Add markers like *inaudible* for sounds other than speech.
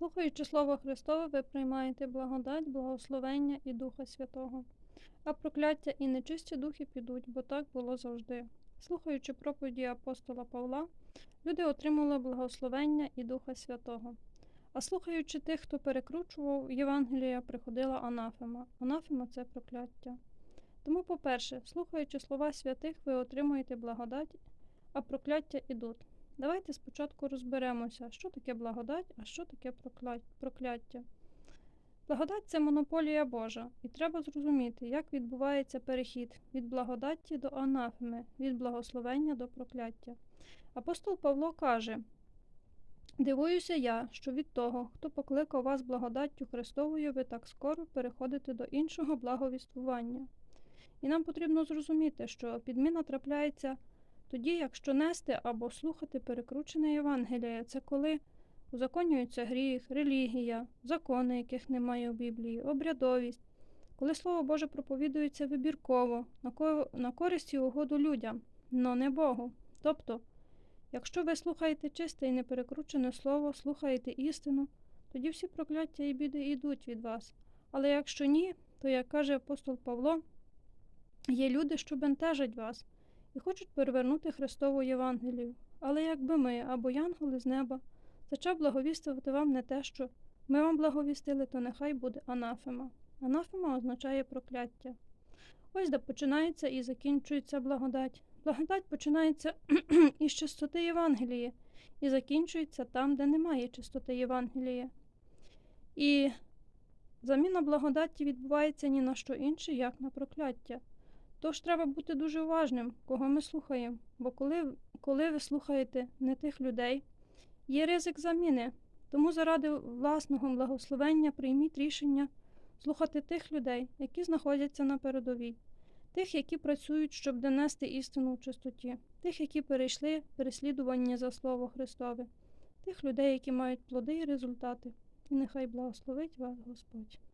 Слухаючи Слово Христове, ви приймаєте благодать, благословення і Духа Святого, а прокляття і нечисті духи підуть, бо так було завжди. Слухаючи проповіді апостола Павла, люди отримали благословення і Духа Святого. А слухаючи тих, хто перекручував Євангелія, приходила анафема. Анафема це прокляття. Тому, по-перше, слухаючи слова святих, ви отримуєте благодать, а прокляття ідуть. Давайте спочатку розберемося, що таке благодать, а що таке прокляття. Благодать це монополія Божа, і треба зрозуміти, як відбувається перехід від благодаті до анафеми, від благословення до прокляття. Апостол Павло каже: Дивуюся я, що від того, хто покликав вас благодаттю Христовою, ви так скоро переходите до іншого благовіствування. І нам потрібно зрозуміти, що підміна трапляється тоді, якщо нести або слухати перекручене Євангеліє, це коли узаконюється гріх, релігія, закони, яких немає у Біблії, обрядовість, коли Слово Боже проповідується вибірково, на користь і угоду людям, но не Богу. Тобто, якщо ви слухаєте чисте і неперекручене слово, слухаєте істину, тоді всі прокляття і біди йдуть від вас. Але якщо ні, то, як каже апостол Павло, є люди, що бентежать вас і хочуть перевернути Христову Євангелію. Але якби ми або янголи з неба зачав благовістувати вам не те, що ми вам благовістили, то нехай буде анафема. Анафема означає прокляття. Ось де починається і закінчується благодать. Благодать починається *clears throat* із чистоти Євангелії і закінчується там, де немає чистоти Євангелії. І заміна благодаті відбувається ні на що інше, як на прокляття. Тож треба бути дуже уважним, кого ми слухаємо, бо коли, коли ви слухаєте не тих людей, є ризик заміни. Тому заради власного благословення прийміть рішення слухати тих людей, які знаходяться на передовій, тих, які працюють, щоб донести істину в чистоті, тих, які перейшли переслідування за Слово Христове, тих людей, які мають плоди і результати. І нехай благословить вас Господь.